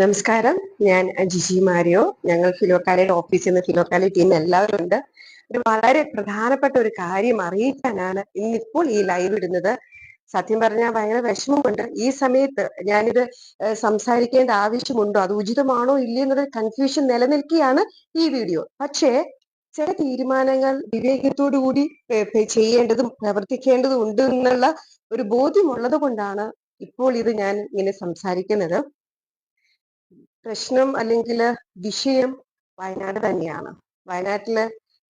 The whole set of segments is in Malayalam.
നമസ്കാരം. ഞാൻ ജിജി മാരിയോ. ഞങ്ങൾ ഫിലോക്കാലയുടെ ഓഫീസിൽ നിന്ന് ഫിലോക്കാലി ടീം എല്ലാവരും ഉണ്ട്. ഒരു വളരെ പ്രധാനപ്പെട്ട ഒരു കാര്യം അറിയിക്കാനാണ് ഇന്നിപ്പോൾ ഈ ലൈവ് ഇടുന്നത്. സത്യം പറഞ്ഞാൽ ഭയങ്കര വിഷമമുണ്ട്. ഈ സമയത്ത് ഞാനിത് സംസാരിക്കേണ്ട ആവശ്യമുണ്ടോ? അത് ഉചിതമാണോ? ഇല്ലേ എന്നൊരു കൺഫ്യൂഷൻ നിലനിൽക്കുകയാണ് ഈ വീഡിയോ പക്ഷേ ചില തീരുമാനങ്ങൾ വിവേകത്തോടു കൂടി ചെയ്യേണ്ടതും പ്രവർത്തിക്കേണ്ടതും ഉണ്ട് എന്നുള്ള ഒരു ബോധ്യമുള്ളത് കൊണ്ടാണ് ഇപ്പോൾ ഇത് ഞാൻ ഇങ്ങനെ സംസാരിക്കുന്നത്. പ്രശ്നം അല്ലെങ്കിൽ വിഷയം വയനാട് തന്നെയാണ്. വയനാട്ടിൽ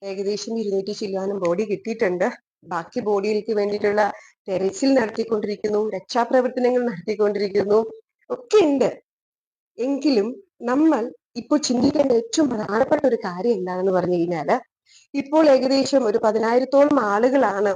ഏകദേശം ഇരുന്നൂറ്റി ചില്ലാനും ബോഡി കിട്ടിയിട്ടുണ്ട്. ബാക്കി ബോഡികൾക്ക് വേണ്ടിയിട്ടുള്ള തെരച്ചിൽ നടത്തിക്കൊണ്ടിരിക്കുന്നു രക്ഷാപ്രവർത്തനങ്ങൾ നടത്തിക്കൊണ്ടിരിക്കുന്നു ഒക്കെ ഉണ്ട്. എങ്കിലും നമ്മൾ ഇപ്പോൾ ചിന്തിക്കേണ്ട ഏറ്റവും പ്രധാനപ്പെട്ട ഒരു കാര്യം എന്താണെന്ന് പറഞ്ഞു കഴിഞ്ഞാൽ ഇപ്പോൾ ഏകദേശം ഒരു പതിനായിരത്തോളം ആളുകളാണ്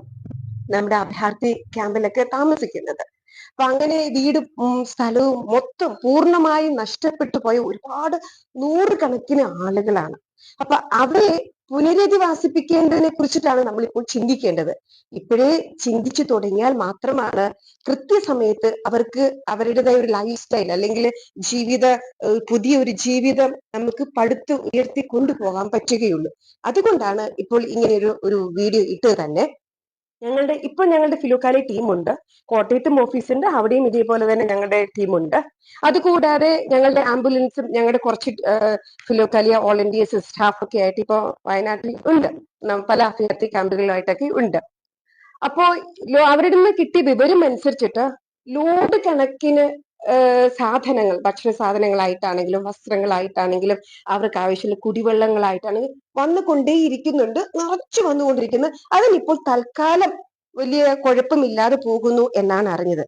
നമ്മുടെ അഭയാർത്ഥി ക്യാമ്പിലൊക്കെ താമസിക്കുന്നത്. അപ്പൊ അങ്ങനെ വീടും സ്ഥലവും മൊത്തം പൂർണമായും നഷ്ടപ്പെട്ടു പോയ ഒരുപാട് നൂറുകണക്കിന് ആളുകളാണ്. അപ്പൊ അവരെ പുനരധിവാസിപ്പിക്കേണ്ടതിനെ കുറിച്ചിട്ടാണ് നമ്മൾ ഇപ്പോൾ ചിന്തിക്കേണ്ടത്. ഇപ്പോഴേ ചിന്തിച്ചു തുടങ്ങിയാൽ മാത്രമാണ് കൃത്യസമയത്ത് അവർക്ക് അവരുടേതായ ഒരു ലൈഫ് സ്റ്റൈൽ അല്ലെങ്കിൽ ജീവിത പുതിയ ഒരു ജീവിതം നമുക്ക് പടുത്ത് ഉയർത്തി കൊണ്ടുപോകാൻ പറ്റുകയുള്ളൂ. അതുകൊണ്ടാണ് ഇപ്പോൾ ഇങ്ങനെ ഒരു ഒരു വീഡിയോ ഇട്ടത് തന്നെ. ഞങ്ങളുടെ ഇപ്പൊ ഞങ്ങളുടെ ഫിലോക്കാലി ടീമുണ്ട്. കോട്ടയത്തും ഓഫീസുണ്ട്. അവിടെയും ഇതേപോലെ തന്നെ ഞങ്ങളുടെ ടീമുണ്ട്. അതുകൂടാതെ ഞങ്ങളുടെ ആംബുലൻസും ഞങ്ങളുടെ കുറച്ച് ഫിലോക്കാലിയ ഓൾ ഇന്ത്യ സ്റ്റാഫ് ഒക്കെ ആയിട്ട് ഇപ്പോൾ വയനാട്ടിൽ ഉണ്ട്. പല അഭ്യർത്ഥി ക്യാമ്പുകളിലായിട്ടൊക്കെ ഉണ്ട്. അപ്പോ അവരുടെ നിന്ന് കിട്ടിയ വിവരം അനുസരിച്ചിട്ട് ലോഡ് കണക്കിന് സാധനങ്ങൾ ഭക്ഷണ സാധനങ്ങളായിട്ടാണെങ്കിലും വസ്ത്രങ്ങളായിട്ടാണെങ്കിലും അവർക്ക് ആവശ്യമുള്ള കുടിവെള്ളങ്ങളായിട്ടാണെങ്കിലും വന്നുകൊണ്ടേയിരിക്കുന്നുണ്ട് നിറച്ചു വന്നുകൊണ്ടിരിക്കുന്നു. അതിനിപ്പോൾ തൽക്കാലം വലിയ കുഴപ്പമില്ലാതെ പോകുന്നു എന്നാണ് അറിഞ്ഞത്.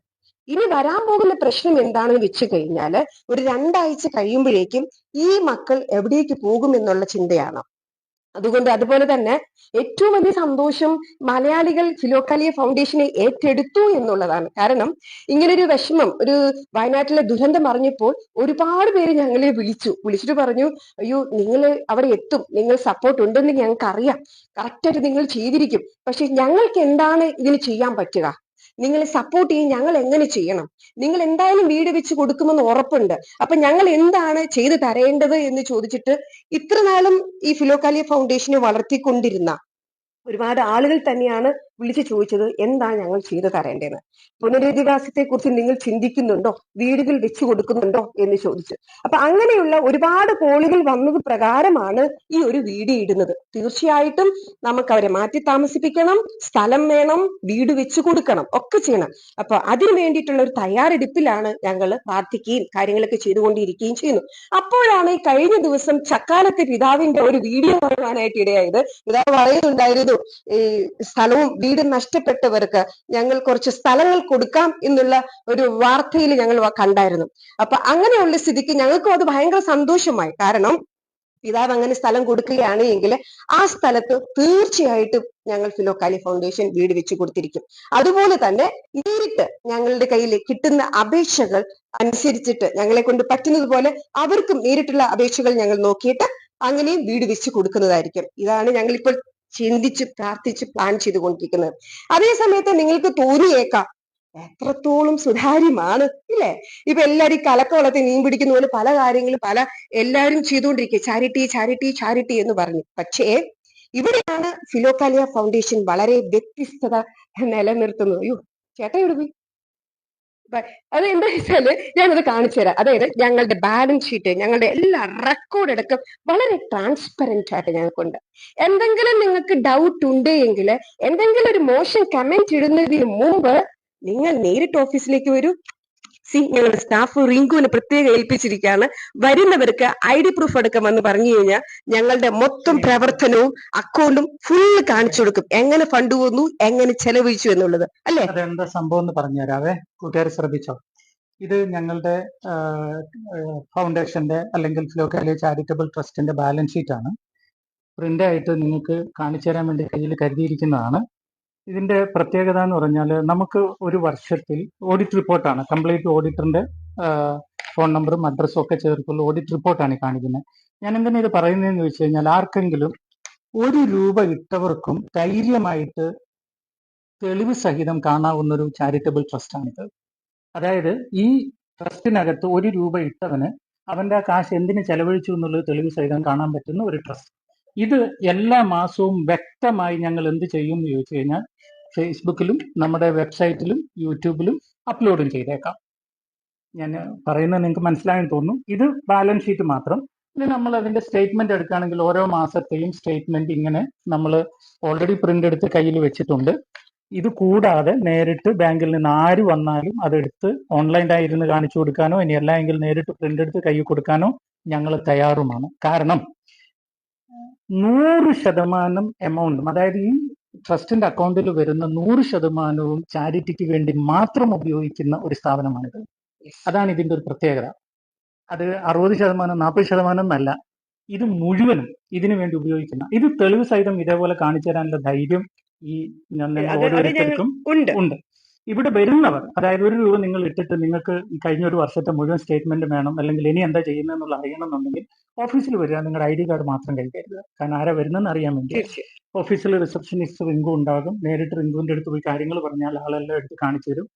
ഇനി വരാൻ പോകുന്ന പ്രശ്നം എന്താണെന്ന് വെച്ച് കഴിഞ്ഞാൽ ഒരു രണ്ടാഴ്ച കഴിയുമ്പോഴേക്കും ഈ മക്കൾ എവിടേക്ക് പോകുമെന്നുള്ള ചിന്തയാണ്? അതുകൊണ്ട് അതുപോലെ തന്നെ ഏറ്റവും വലിയ സന്തോഷം മലയാളികൾ ഫിലോക്കാലിയ ഫൗണ്ടേഷനെ ഏറ്റെടുത്തു എന്നുള്ളതാണ്. കാരണം ഇങ്ങനൊരു വിഷമം ഒരു വയനാട്ടിലെ ദുരന്തം അറിഞ്ഞപ്പോൾ ഒരുപാട് പേര് ഞങ്ങളെ വിളിച്ചു. വിളിച്ചിട്ട് പറഞ്ഞു അയ്യോ നിങ്ങൾ അവിടെ എത്തും. നിങ്ങൾ സപ്പോർട്ട് ഉണ്ടെന്ന് ഞങ്ങൾക്ക് അറിയാം കറക്റ്റായിട്ട് നിങ്ങൾ ചെയ്തിരിക്കും. പക്ഷെ ഞങ്ങൾക്ക് എന്താണ് ഇതിന് ചെയ്യാൻ പറ്റുക? നിങ്ങളെ സപ്പോർട്ട് ചെയ്യും ഞങ്ങൾ എങ്ങനെ ചെയ്യണം? നിങ്ങൾ എന്തായാലും വീട് വെച്ച് കൊടുക്കുമെന്ന് ഉറപ്പുണ്ട്. അപ്പൊ ഞങ്ങൾ എന്താണ് ചെയ്തു തരേണ്ടത് എന്ന് ചോദിച്ചിട്ട് ഇത്ര നാളും ഈ ഫിലോക്കാലിയ ഫൗണ്ടേഷനെ വളർത്തിക്കൊണ്ടിരുന്ന ഒരുപാട് ആളുകൾ തന്നെയാണ് വിളിച്ചു ചോദിച്ചത് എന്താണ് ഞങ്ങൾ ചെയ്തു തരേണ്ടതെന്ന്. പുനരധിവാസത്തെ കുറിച്ച് നിങ്ങൾ ചിന്തിക്കുന്നുണ്ടോ? വീടുകൾ വെച്ചു കൊടുക്കുന്നുണ്ടോ എന്ന് ചോദിച്ചു. അപ്പൊ അങ്ങനെയുള്ള ഒരുപാട് കോളുകൾ വന്നത് പ്രകാരമാണ് ഈ ഒരു വീഡിയോ ഇടുന്നത്. തീർച്ചയായിട്ടും നമുക്ക് അവരെ മാറ്റി താമസിപ്പിക്കണം സ്ഥലം വേണം വീട് വെച്ചു കൊടുക്കണം ഒക്കെ ചെയ്യണം. അപ്പൊ അതിനു വേണ്ടിയിട്ടുള്ള ഒരു തയ്യാറെടുപ്പിലാണ് ഞങ്ങൾ പ്രാർത്ഥിക്കുകയും കാര്യങ്ങളൊക്കെ ചെയ്തുകൊണ്ടിരിക്കുകയും ചെയ്യുന്നു. അപ്പോഴാണ് ഈ കഴിഞ്ഞ ദിവസം ചക്കാലത്തെ പിതാവിന്റെ ഒരു വീഡിയോ കാണുവാനായിട്ട് ഇടയായത്. പിതാവ് പറയുന്നുണ്ടായിരുന്നു ഈ സ്ഥലവും വീടും നഷ്ടപ്പെട്ടവർക്ക് ഞങ്ങൾ കുറച്ച് സ്ഥലങ്ങൾ കൊടുക്കാം എന്നുള്ള ഒരു വാർത്തയിൽ ഞങ്ങൾ കണ്ടായിരുന്നു. അപ്പൊ അങ്ങനെയുള്ള സ്ഥിതിക്ക് ഞങ്ങൾക്കും അത് ഭയങ്കര സന്തോഷമായി. കാരണം പിതാവ് അങ്ങനെ സ്ഥലം കൊടുക്കുകയാണ് എങ്കിൽ ആ സ്ഥലത്ത് തീർച്ചയായിട്ടും ഞങ്ങൾ ഫിലോക്കാലി ഫൗണ്ടേഷൻ വീട് വെച്ച് കൊടുത്തിരിക്കും. അതുപോലെ തന്നെ നേരിട്ട് ഞങ്ങളുടെ കയ്യിൽ കിട്ടുന്ന അപേക്ഷകൾ അനുസരിച്ചിട്ട് ഞങ്ങളെ കൊണ്ട് പറ്റുന്നത് പോലെ അവർക്കും നേരിട്ടുള്ള അപേക്ഷകൾ ഞങ്ങൾ നോക്കിയിട്ട് അങ്ങനെയും വീട് വെച്ച് കൊടുക്കുന്നതായിരിക്കും. ഇതാണ് ഞങ്ങൾ ഇപ്പോൾ ചിന്തിച്ച് പ്രാർത്ഥിച്ച് പ്ലാൻ ചെയ്തുകൊണ്ടിരിക്കുന്നത്. അതേ സമയത്ത് നിങ്ങൾക്ക് തോന്നിയേക്കാം എത്രത്തോളം സുതാര്യമാണ് ഇല്ലേ? ഇപ്പൊ എല്ലാരും കലക്കവളത്തെ മീൻ പിടിക്കുന്ന പോലെ പല കാര്യങ്ങളും പല എല്ലാരും ചെയ്തുകൊണ്ടിരിക്കുക ചാരിറ്റി ചാരിറ്റി ചാരിറ്റി എന്ന് പറഞ്ഞു. പക്ഷേ ഇവിടെയാണ് ഫിലോക്കാലിയ ഫൗണ്ടേഷൻ വളരെ വ്യത്യസ്തത നിലനിർത്തുന്നത്. അയ്യോ ചേട്ടൻ എവിടെ പോയി? അത് എന്താ വെച്ചാൽ ഞാനത് കാണിച്ചു തരാം അതായത് ഞങ്ങളുടെ ബാലൻസ് ഷീറ്റ് ഞങ്ങളുടെ എല്ലാ റെക്കോർഡ് അടക്കം വളരെ ട്രാൻസ്പെറന്റ് ആയിട്ട് ഞങ്ങൾക്കുണ്ട്. എന്തെങ്കിലും നിങ്ങൾക്ക് ഡൗട്ട് ഉണ്ട് എങ്കിൽ എന്തെങ്കിലും ഒരു മോശം കമന്റ് ഇടുന്നതിന് മുമ്പ് നിങ്ങൾ നേരിട്ട് ഓഫീസിലേക്ക് വരൂ. സി ഞങ്ങളുടെ സ്റ്റാഫ് റിങ്കുവിനെ പ്രത്യേകം ഏൽപ്പിച്ചിരിക്കുകയാണ്. വരുന്നവർക്ക് ഐ ഡി പ്രൂഫ് അടക്കം വന്ന് പറഞ്ഞു കഴിഞ്ഞാൽ ഞങ്ങളുടെ മൊത്തം പ്രവർത്തനവും അക്കൗണ്ടും ഫുള്ള് കാണിച്ചു കൊടുക്കും. എങ്ങനെ ഫണ്ട് വന്നു എങ്ങനെ ചെലവഴിച്ചു എന്നുള്ളത്. അല്ലേ? അതെന്താ സംഭവം എന്ന് പറഞ്ഞുതരാവേ കൂട്ടുകാർ ശ്രദ്ധിച്ചോ? ഇത് ഞങ്ങളുടെ ഫൗണ്ടേഷന്റെ അല്ലെങ്കിൽ ഫ്ലോക്കാലി ചാരിറ്റബിൾ ട്രസ്റ്റിന്റെ ബാലൻസ് ഷീറ്റ് ആണ്. പ്രിന്റ് ആയിട്ട് നിങ്ങൾക്ക് കാണിച്ചു തരാൻ വേണ്ടി കയ്യിൽ കരുതിയിരിക്കുന്നതാണ്. ഇതിന്റെ പ്രത്യേകത എന്ന് പറഞ്ഞാൽ നമുക്ക് ഒരു വർഷത്തിൽ ഓഡിറ്റ് റിപ്പോർട്ടാണ് കംപ്ലീറ്റ് ഓഡിറ്ററിന്റെ ഫോൺ നമ്പറും അഡ്രസ്സും ഒക്കെ ചേർത്തുള്ള ഓഡിറ്റ് റിപ്പോർട്ടാണ് കാണിക്കുന്നത് ഞാൻ എന്തിനാ ഇത് പറയുന്നതെന്ന് ചോദിച്ചു കഴിഞ്ഞാൽ ആർക്കെങ്കിലും ഒരു രൂപ ഇട്ടവർക്കും ധൈര്യമായിട്ട് തെളിവ് സഹിതം കാണാവുന്ന ഒരു ചാരിറ്റബിൾ ട്രസ്റ്റ് ആണിത്. അതായത് ഈ ട്രസ്റ്റിനകത്ത് ഒരു രൂപ ഇട്ടവന് അവന്റെ ആ കാശ് എന്തിന് ചെലവഴിച്ചു എന്നുള്ളത് തെളിവ് സഹിതം കാണാൻ പറ്റുന്ന ഒരു ട്രസ്റ്റ് ഇത് എല്ലാ മാസവും വ്യക്തമായി ഞങ്ങൾ എന്ത് ചെയ്യും എന്ന് ചോദിച്ചു കഴിഞ്ഞാൽ ഫേസ്ബുക്കിലും നമ്മുടെ വെബ്സൈറ്റിലും യൂട്യൂബിലും അപ്ലോഡും ചെയ്തേക്കാം. ഞാൻ പറയുന്നത് നിങ്ങൾക്ക് മനസ്സിലായെന്ന് തോന്നുന്നു. ഇത് ബാലൻസ് ഷീറ്റ് മാത്രം. ഇനി നമ്മൾ അതിന്റെ സ്റ്റേറ്റ്മെന്റ് എടുക്കുകയാണെങ്കിൽ ഓരോ മാസത്തെയും സ്റ്റേറ്റ്മെന്റ് ഇങ്ങനെ നമ്മൾ ഓൾറെഡി പ്രിന്റ് എടുത്ത് കയ്യിൽ വെച്ചിട്ടുണ്ട്. ഇത് കൂടാതെ നേരിട്ട് ബാങ്കിൽ നിന്ന് ആര് വന്നാലും അതെടുത്ത് ഓൺലൈനായി ഇരുന്ന് കാണിച്ചു കൊടുക്കാനോ ഇനി അല്ല എങ്കിൽ നേരിട്ട് പ്രിന്റ് എടുത്ത് കൈ കൊടുക്കാനോ ഞങ്ങൾ തയ്യാറുമാണ്. കാരണം നൂറ് ശതമാനം എമൗണ്ടും അതായത് ഈ ട്രസ്റ്റിന്റെ അക്കൗണ്ടിൽ വരുന്ന നൂറ് ശതമാനവും ചാരിറ്റിക്ക് വേണ്ടി മാത്രം ഉപയോഗിക്കുന്ന ഒരു സ്ഥാപനമാണിത്. അതാണ് ഇതിന്റെ ഒരു പ്രത്യേകത. അത് അറുപത് ശതമാനം നാൽപ്പത് ശതമാനം എന്നല്ല ഇത് മുഴുവനും ഇതിനു വേണ്ടി ഉപയോഗിക്കുന്ന ഇത് തെളിവ് സഹിതം ഇതേപോലെ കാണിച്ചു തരാനുള്ള ധൈര്യം ഈ ഓരോരുത്തർക്കും ഉണ്ട്. ഇവിടെ വരുന്നവർ അതായത് ഒരു രൂപ നിങ്ങൾ ഇട്ടിട്ട് നിങ്ങൾക്ക് കഴിഞ്ഞ ഒരു വർഷത്തെ മുഴുവൻ സ്റ്റേറ്റ്മെന്റ് വേണം അല്ലെങ്കിൽ ഇനി എന്താ ചെയ്യുന്നതെന്നുള്ള അറിയണമെന്നുണ്ടെങ്കിൽ ഓഫീസിൽ വരിക നിങ്ങളുടെ ഐ ഡി കാർഡ് മാത്രം കൈ കരുതുക. കാരണം ആരാ വരുന്നതെന്ന് അറിയാൻ വേണ്ടി ഓഫീസിൽ റിസപ്ഷനിസ്റ്റ് റിങ്കു ഉണ്ടാകും. നേരിട്ട് റിങ്കുവിന്റെ അടുത്ത് പോയി കാര്യങ്ങൾ പറഞ്ഞാൽ ആളെല്ലാം എടുത്ത് കാണിച്ചു തരും.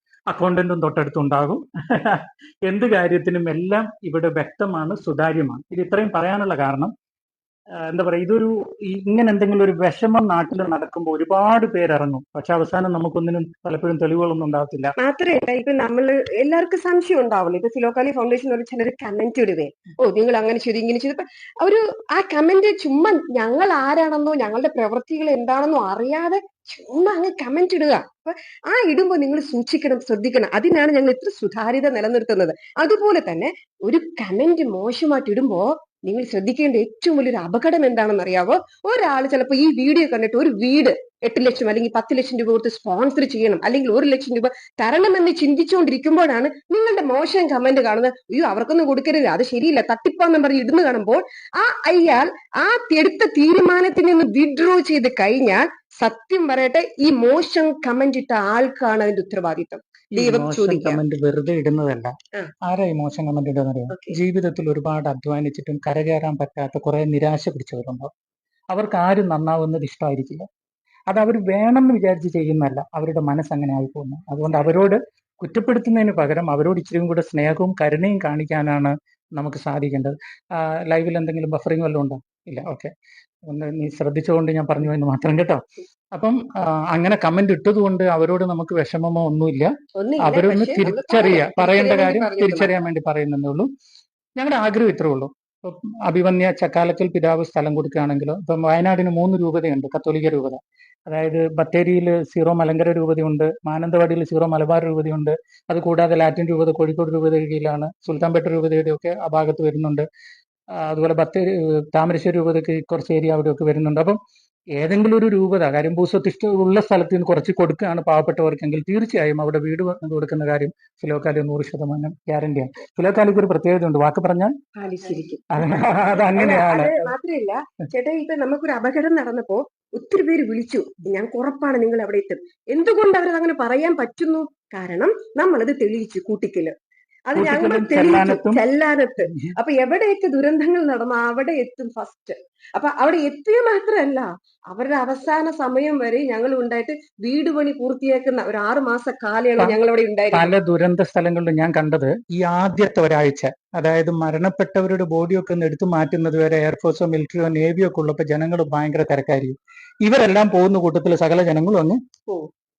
തൊട്ടടുത്ത് ഉണ്ടാകും. എന്ത് കാര്യത്തിനും എല്ലാം ഇവിടെ വ്യക്തമാണ് സുതാര്യമാണ്. ഇത് ഇത്രയും പറയാനുള്ള കാരണം എന്താ പറയാ ഇതൊരു ഇങ്ങനെ എന്തെങ്കിലും ഒരു വിഷമം നാട്ടിൽ നടക്കുമ്പോൾ ഒരുപാട് പേര് പേരിറങ്ങും. പക്ഷെ അവസാനം നമുക്കൊന്നിനും പലപ്പോഴും തെളിവുകളൊന്നും ഉണ്ടാകത്തില്ല. മാത്രമല്ല ഇപ്പൊ നമ്മൾ എല്ലാവർക്കും സംശയം ഉണ്ടാവുള്ളൂ ഇപ്പൊ സിലോക്കാലി ഫൗണ്ടേഷൻ ഒരു ചിലർ കമന്റ് ഇടുവേ. ഓ നിങ്ങൾ അങ്ങനെ ചെയ്തു ഇങ്ങനെ ചെയ്തു. ഒരു ആ കമന്റ് ചുമ്മാ ഞങ്ങൾ ആരാണെന്നോ ഞങ്ങളുടെ പ്രവൃത്തികൾ എന്താണെന്നോ അറിയാതെ ചുമ്മാ അങ്ങ് കമന്റ് ഇടുക. അപ്പൊ ആ ഇടുമ്പോ നിങ്ങൾ സൂക്ഷിക്കണം ശ്രദ്ധിക്കണം. അതിനാണ് ഞങ്ങൾ ഇത്ര സുതാര്യത നിലനിർത്തുന്നത്. അതുപോലെ തന്നെ ഒരു കമന്റ് മോശമായിട്ട് ഇടുമ്പോ നിങ്ങൾ ശ്രദ്ധിക്കേണ്ട ഏറ്റവും വലിയൊരു അപകടം എന്താണെന്ന് അറിയാവോ ഒരാൾ ചിലപ്പോൾ ഈ വീഡിയോ കണ്ടിട്ട് ഒരു വീട് എട്ട് ലക്ഷം അല്ലെങ്കിൽ പത്ത് ലക്ഷം രൂപ കൊടുത്ത് സ്പോൺസർ ചെയ്യണം അല്ലെങ്കിൽ ഒരു ലക്ഷം രൂപ തരണമെന്ന് ചിന്തിച്ചുകൊണ്ടിരിക്കുമ്പോഴാണ് നിങ്ങളുടെ മോശം കമന്റ് കാണുന്നത്. അയ്യോ അവർക്കൊന്നും കൊടുക്കരുത്. അത് ശരിയില്ല. തട്ടിപ്പാന്ന് പറഞ്ഞ് ഇടുന്നു കാണുമ്പോൾ ആ അയാൾ ആ എടുത്ത തീരുമാനത്തിൽ നിന്ന് വിഡ്രോ ചെയ്ത് കഴിഞ്ഞാൽ സത്യം പറയട്ടെ ഈ മോശം കമന്റ് ഇട്ട ആൾക്കാണ് അതിന്റെ ഉത്തരവാദിത്തം ഈ ദൈവം മോശം ചോദിക്കാം. കമന്റ് വെറുതെ ഇടുന്നതല്ല. ആരാ ഇമോഷൻ കമന്റ് ഇടുന്നറിയാം. ജീവിതത്തിൽ ഒരുപാട് അധ്വാനിച്ചിട്ടും കരകയറാൻ പറ്റാത്ത കുറെ നിരാശ പിടിച്ചവരുണ്ടാവും അവർക്ക് ആരും നന്നാവുന്നത് ഇഷ്ടമായിരിക്കില്ല. അത് അവർ വേണമെന്ന് വിചാരിച്ച് ചെയ്യുന്നതല്ല. അവരുടെ മനസ്സ് അങ്ങനെ ആയി പോകുന്നു അതുകൊണ്ട് അവരോട് കുറ്റപ്പെടുത്തുന്നതിന് പകരം അവരോട് ഇച്ചിരിയും കൂടെ സ്നേഹവും കരുണയും കാണിക്കാനാണ് നമുക്ക് സാധിക്കേണ്ടത്. ലൈവിൽ എന്തെങ്കിലും ബഫറിംഗ് വല്ലതും ഉണ്ടോ? ഇല്ല. ഓക്കെ. ഒന്ന് നീ ശ്രദ്ധിച്ചുകൊണ്ട് ഞാൻ പറഞ്ഞു എന്ന് മാത്രം കേട്ടോ. അപ്പം അങ്ങനെ കമന്റ് ഇട്ടതുകൊണ്ട് അവരോട് നമുക്ക് വിഷമമോ ഒന്നുമില്ല. അവരൊന്ന് തിരിച്ചറിയുക പറയേണ്ട കാര്യം തിരിച്ചറിയാൻ വേണ്ടി പറയുന്നതേ ഉള്ളൂ. ഞങ്ങളുടെ ആഗ്രഹം ഇത്രേ ഉള്ളൂ. അഭിമന്യ ചക്കാലക്കൽ പിതാവ് സ്ഥലം കൊടുക്കുകയാണെങ്കിലോ ഇപ്പം വയനാടിന് മൂന്ന് രൂപതയുണ്ട് കത്തോലിക്ക രൂപത. അതായത് ബത്തേരിയിൽ സീറോ മലങ്കര രൂപതയുണ്ട് മാനന്തവാടിയിൽ സീറോ മലബാർ രൂപതയുണ്ട്. അത് കൂടാതെ ലാറ്റിൻ രൂപത കോഴിക്കോട് രൂപതയുടെ കീഴിലാണ് സുൽത്താൻപേട്ട രൂപതയുടെ ഒക്കെ ആ ഭാഗത്ത് വരുന്നുണ്ട്. അതുപോലെ ബത്തേരി താമരശ്ശേരി രൂപതയ്ക്ക് കുറച്ച് ഏരിയ അവിടെയൊക്കെ വരുന്നുണ്ട്. അപ്പം ഏതെങ്കിലും ഒരു രൂപത കാര്യം ഭൂസ്വത്തിഷ്ഠ ഉള്ള സ്ഥലത്ത് നിന്ന് കുറച്ച് കൊടുക്കുകയാണ് പാവപ്പെട്ടവർക്കെങ്കിൽ തീർച്ചയായും അവിടെ വീട് കൊടുക്കുന്ന കാര്യം ഫിലോക്കാലി നൂറ് ശതമാനം ഗ്യാരണ്ടിയാണ് ഫിലോക്കാലിക്ക് ഒരു പ്രത്യേകത ഉണ്ട്. വാക്ക് പറഞ്ഞാൽ അത് അങ്ങനെയാണ്. മാത്രമല്ല ചേട്ടാ ഇപ്പൊ നമുക്കൊരു അപകടം നടന്നപ്പോ ഒത്തിരി പേര് വിളിച്ചു. ഞാൻ ഉറപ്പാണ് നിങ്ങൾ അവിടെ എത്തും. എന്തുകൊണ്ട് അവരത് അങ്ങനെ പറയാൻ പറ്റുന്നു? കാരണം നമ്മളത് തെളിയിച്ചു കൂട്ടിക്കൽ. അത് ഞങ്ങൾ തെളിയിച്ചു ചെല്ലാനത്തും അപ്പൊ എവിടെയൊക്കെ ദുരന്തങ്ങൾ നടന്നു അവിടെ എത്തും ഫസ്റ്റ് അപ്പൊ അവിടെ എത്തിയ മാത്രമല്ല അവരുടെ അവസാന സമയം വരെ ഞങ്ങൾ ഉണ്ടായിട്ട് വീട് പണി പൂർത്തിയാക്കുന്ന ഒരു ആറു മാസ കാലയളവ് ഞങ്ങൾ അവിടെ ഉണ്ടായിരുന്നു. പല ദുരന്ത സ്ഥലങ്ങളിലും ഞാൻ കണ്ടത് ഈ ആദ്യത്തെ ഒരാഴ്ച അതായത് മരണപ്പെട്ടവരുടെ ബോഡിയൊക്കെ ഒന്ന് എടുത്തു മാറ്റുന്നത് വരെ എയർഫോഴ്സോ മിലിറ്ററിയോ നേവിയോ ഒക്കെ ഉള്ളപ്പോ ജനങ്ങൾ ഭയങ്കര തിരക്കായിരിക്കും. ഇവരെല്ലാം പോകുന്ന കൂട്ടത്തിൽ സകല ജനങ്ങളും അങ്ങ്.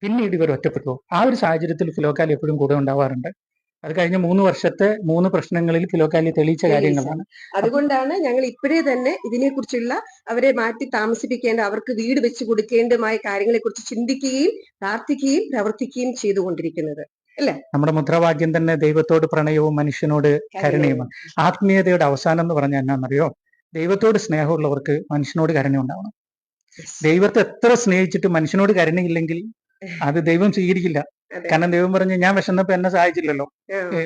പിന്നീട് ഇവർ ഒറ്റപ്പെട്ടു ആ ഒരു സാഹചര്യത്തിൽ ഫിലോക്കാലി എപ്പോഴും കൂടെ ഉണ്ടാവാറുണ്ട്. അത് കഴിഞ്ഞ മൂന്ന് വർഷത്തെ മൂന്ന് പ്രശ്നങ്ങളിൽ കിലോക്കാലി തെളിയിച്ച കാര്യങ്ങളാണ്. അതുകൊണ്ടാണ് ഞങ്ങൾ ഇപ്പോഴേ തന്നെ ഇതിനെക്കുറിച്ചുള്ള അവരെ മാറ്റി താമസിപ്പിക്കേണ്ട അവർക്ക് വീട് വെച്ച് കൊടുക്കേണ്ടതുമായ കാര്യങ്ങളെ കുറിച്ച് ചിന്തിക്കുകയും പ്രാർത്ഥിക്കുകയും പ്രവർത്തിക്കുകയും ചെയ്തുകൊണ്ടിരിക്കുന്നത്. നമ്മുടെ മുദ്രാവാക്യം തന്നെ ദൈവത്തോട് പ്രണയവും മനുഷ്യനോട് കരുണയുമാണ്. ആത്മീയതയുടെ അവസാനം എന്ന് പറഞ്ഞാൽ എന്നാണെന്നറിയോ ദൈവത്തോട് സ്നേഹമുള്ളവർക്ക് മനുഷ്യനോട് കരുണ ഉണ്ടാവണം ദൈവത്തെ എത്ര സ്നേഹിച്ചിട്ട് മനുഷ്യനോട് കരുണയില്ലെങ്കിൽ അത് ദൈവം സ്വീകരിക്കില്ല. കാരണം ദൈവം പറഞ്ഞു ഞാൻ വിശന്നപ്പോ എന്നെ സഹായിച്ചില്ലല്ലോ.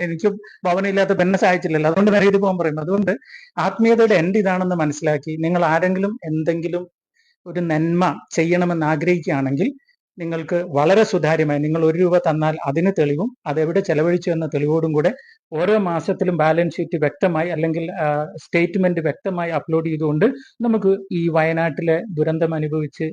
എനിക്ക് ഭവനമില്ലാത്ത എന്നെ സഹായിച്ചില്ലല്ലോ. അതുകൊണ്ട് നിറയത് പോകാൻ പറയുന്നു. അതുകൊണ്ട് ആത്മീയതയുടെ എൻഡ് ഇതാണെന്ന് മനസ്സിലാക്കി നിങ്ങൾ ആരെങ്കിലും എന്തെങ്കിലും ഒരു നന്മ ചെയ്യണമെന്ന് ആഗ്രഹിക്കുകയാണെങ്കിൽ നിങ്ങൾക്ക് വളരെ സുതാര്യമായി നിങ്ങൾ ഒരു രൂപ തന്നാൽ അതിന് തെളിവും അതെവിടെ ചെലവഴിച്ചു എന്ന തെളിവോടും കൂടെ ഓരോ മാസത്തിലും ബാലൻസ് ഷീറ്റ് വ്യക്തമായി അല്ലെങ്കിൽ സ്റ്റേറ്റ്മെന്റ് വ്യക്തമായി അപ്ലോഡ് ചെയ്തുകൊണ്ട് നമുക്ക് ഈ വയനാട്ടിലെ ദുരന്തം അനുഭവിച്ച്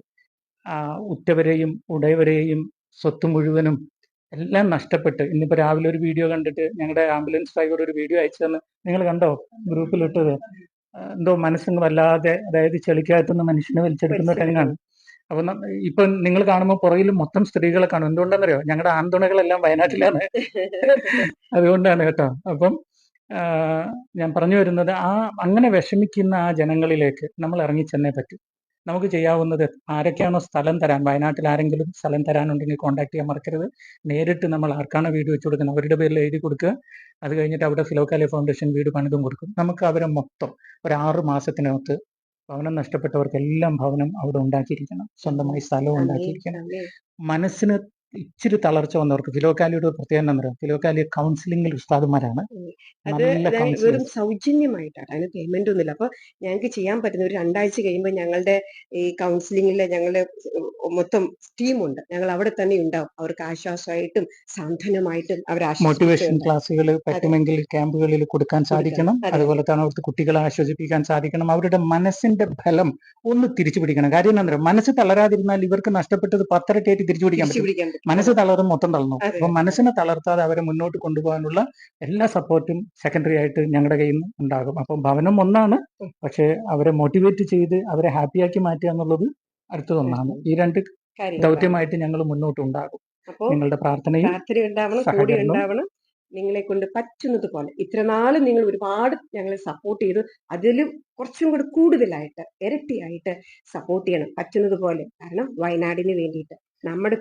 ഉറ്റവരെയും ഉടയവരെയും സ്വത്ത് മുഴുവനും എല്ലാം നഷ്ടപ്പെട്ട്. ഇന്നിപ്പോ രാവിലെ ഒരു വീഡിയോ കണ്ടിട്ട് ഞങ്ങളുടെ ആംബുലൻസ് ഡ്രൈവർ ഒരു വീഡിയോ അയച്ചു തന്നെ. നിങ്ങൾ കണ്ടോ ഗ്രൂപ്പിലിട്ടത്? എന്തോ മനസ്സിന് വല്ലാതെ അതായത് ചെളിക്കകത്തുനിന്ന് മനുഷ്യനെ വലിച്ചെടുക്കുന്ന രംഗാണ് അപ്പൊ ഇപ്പൊ നിങ്ങൾ കാണുമ്പോൾ പുറകിൽ മൊത്തം സ്ത്രീകളെ കാണും. എന്തുകൊണ്ടാണെന്നറിയോ ഞങ്ങളുടെ ആന്തുണകളെല്ലാം വയനാട്ടിലാണ്. അതുകൊണ്ടാണ് കേട്ടോ. അപ്പം ഞാൻ പറഞ്ഞു വരുന്നത് ആ അങ്ങനെ വിഷമിക്കുന്ന ആ ജനങ്ങളിലേക്ക് നമ്മൾ ഇറങ്ങിച്ചെന്നേ പറ്റും. നമുക്ക് ചെയ്യാവുന്നത് ആരൊക്കെയാണോ സ്ഥലം തരാൻ വയനാട്ടിൽ ആരെങ്കിലും സ്ഥലം തരാനുണ്ടെങ്കിൽ കോൺടാക്ട് ചെയ്യാൻ മറക്കരുത്. നേരിട്ട് നമ്മൾ ആർക്കാണ് വീട് വെച്ച് കൊടുക്കുന്നത് അവരുടെ പേരിൽ എഴുതി കൊടുക്കുക. അത് കഴിഞ്ഞിട്ട് അവിടെ ഫിലോക്കാലി ഫൗണ്ടേഷൻ വീട് പണിതും കൊടുക്കും. നമുക്ക് അവരെ മൊത്തം ഒരു ആറ് മാസത്തിനകത്ത് ഭവനം നഷ്ടപ്പെട്ടവർക്കെല്ലാം ഭവനം അവിടെ ഉണ്ടാക്കിയിരിക്കണം. സ്വന്തമായി സ്ഥലം ഉണ്ടാക്കിയിരിക്കണം. മനസ്സിന് ഇച്ചിരി തളർച്ച വന്നവർക്ക് ഫിലോക്കാലിയുടെ പ്രത്യേകത എന്താ ഫിലോക്കാലി കൗൺസിലിംഗിൽ ഉസ്താദുമാരാണ്. അത് വെറും സൗജന്യമായിട്ടാണ്. അതിന് പേയ്മെന്റ് ഒന്നുമില്ല. അപ്പൊ ഞങ്ങൾക്ക് ചെയ്യാൻ പറ്റുന്ന ഒരു രണ്ടാഴ്ച കഴിയുമ്പോൾ ഞങ്ങളുടെ ഈ കൗൺസിലിംഗിലെ ഞങ്ങളുടെ മൊത്തം ടീമുണ്ട് ഞങ്ങൾ അവിടെ തന്നെ ഉണ്ടാവും. അവർക്ക് ആശ്വാസമായിട്ടും സാന്ത്വനമായിട്ടും അവർ മോട്ടിവേഷൻ ക്ലാസ്സുകൾ പറ്റുമെങ്കിൽ ക്യാമ്പുകളിൽ കൊടുക്കാൻ സാധിക്കണം. അതുപോലെ തന്നെ അവർക്ക് കുട്ടികളെ ആശ്വസിപ്പിക്കാൻ സാധിക്കണം. അവരുടെ മനസ്സിന്റെ ഫലം ഒന്ന് തിരിച്ചു പിടിക്കണം കാര്യം എന്താ മനസ്സ് തളരാതിരുന്നാൽ ഇവർക്ക് നഷ്ടപ്പെട്ടത് പത്തരട്ടായിട്ട് തിരിച്ചു പിടിക്കാൻ പറ്റും. മനസ്സ് തളർന്ന് മൊത്തം തളർന്നു. അപ്പൊ മനസ്സിനെ തളർത്താതെ അവരെ മുന്നോട്ട് കൊണ്ടുപോകാനുള്ള എല്ലാ സപ്പോർട്ടും സെക്കൻഡറി ആയിട്ട് ഞങ്ങളുടെ കയ്യിൽ നിന്ന് ഉണ്ടാകും. അപ്പൊ ഭവനം ഒന്നാണ്. പക്ഷെ അവരെ മോട്ടിവേറ്റ് ചെയ്ത് അവരെ ഹാപ്പിയാക്കി മാറ്റുക എന്നുള്ളത് അടുത്തതൊന്നാണ് ഈ രണ്ട് ദൗത്യമായിട്ട് ഞങ്ങൾ മുന്നോട്ട് ഉണ്ടാകും. നിങ്ങളുടെ പ്രാർത്ഥനയും പ്രാർത്ഥന കൂടി ഉണ്ടാവണം. നിങ്ങളെ കൊണ്ട് പറ്റുന്നത് പോലെ ഇത്രനാളും നിങ്ങൾ ഒരുപാട് ഞങ്ങളെ സപ്പോർട്ട് ചെയ്തു അതിലും കുറച്ചും കൂടി കൂടുതലായിട്ട് ഇരട്ടിയായിട്ട് സപ്പോർട്ട് ചെയ്യണം. പറ്റുന്നത് പോലെ കാരണം വയനാടിന് വേണ്ടിയിട്ട്. നമ്മുടെ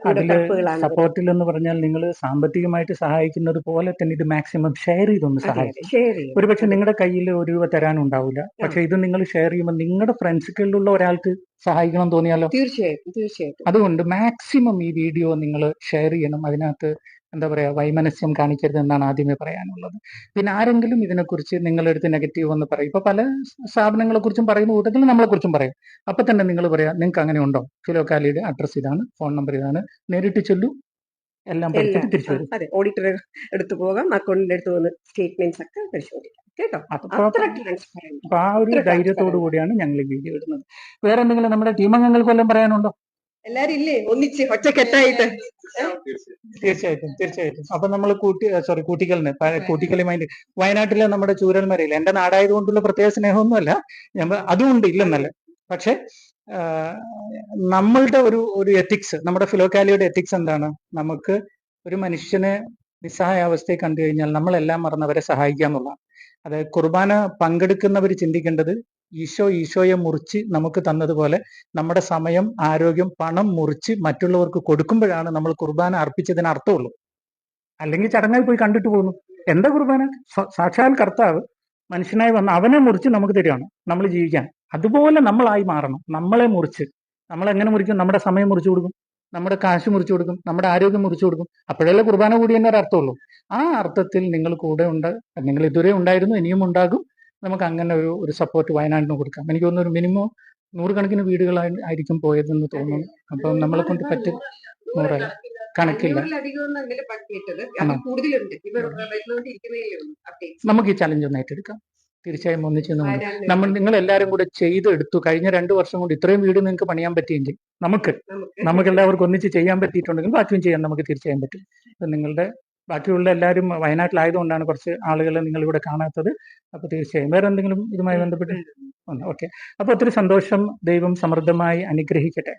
സപ്പോർട്ടിൽ എന്ന് പറഞ്ഞാൽ നിങ്ങൾ സാമ്പത്തികമായിട്ട് സഹായിക്കുന്നത് പോലെ തന്നെ ഇത് മാക്സിമം ഷെയർ ചെയ്തൊന്ന് സഹായിക്കും. ഒരു പക്ഷെ ഒരുപക്ഷെ നിങ്ങളുടെ കയ്യിൽ ഒരു രൂപ തരാനുണ്ടാവില്ല പക്ഷെ ഇത് നിങ്ങൾ ഷെയർ ചെയ്യുമ്പോൾ നിങ്ങളുടെ ഫ്രണ്ട്സുകളിലുള്ള ഒരാൾക്ക് സഹായിക്കണം തോന്നിയാലോ? തീർച്ചയായിട്ടും തീർച്ചയായിട്ടും. അതുകൊണ്ട് മാക്സിമം ഈ വീഡിയോ നിങ്ങൾ ഷെയർ ചെയ്യണം. അതിനകത്ത് എന്താ പറയാ വൈമനസ്യം കാണിക്കരുത് എന്നാണ് ആദ്യമേ പറയാനുള്ളത്. പിന്നെ ആരെങ്കിലും ഇതിനെക്കുറിച്ച് നിങ്ങളുടെ അടുത്ത് നെഗറ്റീവ് എന്ന് പറയും. ഇപ്പൊ പല സ്ഥാപനങ്ങളെ കുറിച്ചും പറയുന്ന കൂട്ടത്തിൽ നമ്മളെ കുറിച്ചും പറയും. അപ്പൊ തന്നെ നിങ്ങൾ പറയാം നിങ്ങൾക്ക് അങ്ങനെ ഉണ്ടോ? ഫിലോക്കാലിയുടെ അഡ്രസ് ഇതാണ് ഫോൺ നമ്പർ ഇതാണ്. നേരിട്ട് ചൊല്ലു. എല്ലാം പഠിച്ചിട്ട് തിരിച്ചു വരും. അതെ ഓഡിറ്റർ എടുത്തു പോകാം. അക്കൗണ്ടിന്റെ അടുത്ത് വന്ന് സ്റ്റേറ്റ്മെന്റ്സ് ഒക്കെ പരിശോധിക്കാം. കേട്ടോ? അപ്പൊ ആ ഒരു ധൈര്യത്തോടു കൂടിയാണ് ഞങ്ങൾ ഈ വീഡിയോ ഇടുന്നത്. വേറെ എന്തെങ്കിലും നമ്മുടെ ടീം അംഗങ്ങൾക്ക് വല്ലതും പറയാനുണ്ടോ? എല്ലാരും ഇല്ലേ? ഒന്നിച്ച് ഒറ്റക്കെട്ടായിട്ട് തീർച്ചയായിട്ടും തീർച്ചയായിട്ടും. അപ്പൊ നമ്മൾ കൂട്ടി സോറി കൂട്ടിക്കലിന് കൂട്ടിക്കലുമായി വയനാട്ടിലെ. നമ്മുടെ ചൂരൽമരയിൽ എന്റെ നാടായതുകൊണ്ടുള്ള പ്രത്യേക സ്നേഹമൊന്നുമല്ല. ഞാൻ അതുകൊണ്ട് ഇല്ലെന്നല്ല. പക്ഷെ നമ്മളുടെ ഒരു ഒരു എത്തിക്സ് നമ്മുടെ ഫിലോക്കാലിയുടെ എത്തിക്സ് എന്താണ്? നമുക്ക് ഒരു മനുഷ്യനെ നിസ്സഹായ അവസ്ഥയെ കണ്ടു കഴിഞ്ഞാൽ നമ്മളെല്ലാം മറന്നവരെ സഹായിക്കുക എന്നുള്ളതാണ്. അതായത് കുർബാന പങ്കെടുക്കുന്നവർ ചിന്തിക്കേണ്ടത് ഈശോ ഈശോയെ മുറിച്ച് നമുക്ക് തന്നതുപോലെ നമ്മുടെ സമയം ആരോഗ്യം പണം മുറിച്ച് മറ്റുള്ളവർക്ക് കൊടുക്കുമ്പോഴാണ് നമ്മൾ കുർബാന അർപ്പിച്ചതിന് അർത്ഥമുള്ളൂ. അല്ലെങ്കിൽ ചടങ്ങായി പോയി കണ്ടിട്ട് പോകുന്നു. എന്താ കുർബാന? സാക്ഷാൽ കർത്താവ് മനുഷ്യനായി വന്ന് അവനെ മുറിച്ച് നമുക്ക് തരികയാണ്. നമ്മൾ ജീവിക്കാൻ. അതുപോലെ നമ്മളായി മാറണം. നമ്മളെ മുറിച്ച്. നമ്മൾ എങ്ങനെ മുറിക്കും? നമ്മുടെ സമയം മുറിച്ചു കൊടുക്കും. നമ്മുടെ കാശ് മുറിച്ചു കൊടുക്കും. നമ്മുടെ ആരോഗ്യം മുറിച്ചു കൊടുക്കും. അപ്പോഴല്ലേ കുർബാന കൂടി തന്നെ അർത്ഥമുള്ളൂ ആ അർത്ഥത്തിൽ നിങ്ങൾ കൂടെ ഉണ്ട് നിങ്ങൾ ഇതുവരെ ഉണ്ടായിരുന്നു ഇനിയും ഉണ്ടാകും. നമുക്ക് അങ്ങനെ ഒരു ഒരു സപ്പോർട്ട് വയനാടിന് കൊടുക്കാം. എനിക്ക് തോന്നുന്നു ഒരു മിനിമം നൂറുകണക്കിന് വീടുകളായിരിക്കും പോയതെന്ന് തോന്നുന്നു. അപ്പം നമ്മളെ കൊണ്ട് പറ്റും നൂറല്ല കണക്കില്ല. നമുക്ക് ഈ ചലഞ്ച് ഒന്ന് ഏറ്റെടുക്കാം. തീർച്ചയായും ഒന്നിച്ച് നമ്മൾ നിങ്ങൾ എല്ലാവരും കൂടെ ചെയ്തെടുത്തു. കഴിഞ്ഞ രണ്ടു വർഷം കൊണ്ട് ഇത്രയും വീട് നിങ്ങൾക്ക് പണിയാൻ പറ്റിയെങ്കിൽ നമുക്ക് നമുക്ക്. എല്ലാവർക്കും ഒന്നിച്ച് ചെയ്യാൻ പറ്റിയിട്ടുണ്ടെങ്കിൽ ബാക്കിയും ചെയ്യാൻ നമുക്ക് തീർച്ചയായും പറ്റും. നിങ്ങളുടെ ബാക്കിയുള്ള എല്ലാവരും വയനാട്ടിലായതുകൊണ്ടാണ് കുറച്ച് ആളുകളെ നിങ്ങളിവിടെ കാണാത്തത്. അപ്പൊ തീർച്ചയായും. വേറെ എന്തെങ്കിലും ഇതുമായി ബന്ധപ്പെട്ട്? ഓക്കെ. അപ്പൊ ഒത്തിരി സന്തോഷം. ദൈവം സമൃദ്ധമായി അനുഗ്രഹിക്കട്ടെ.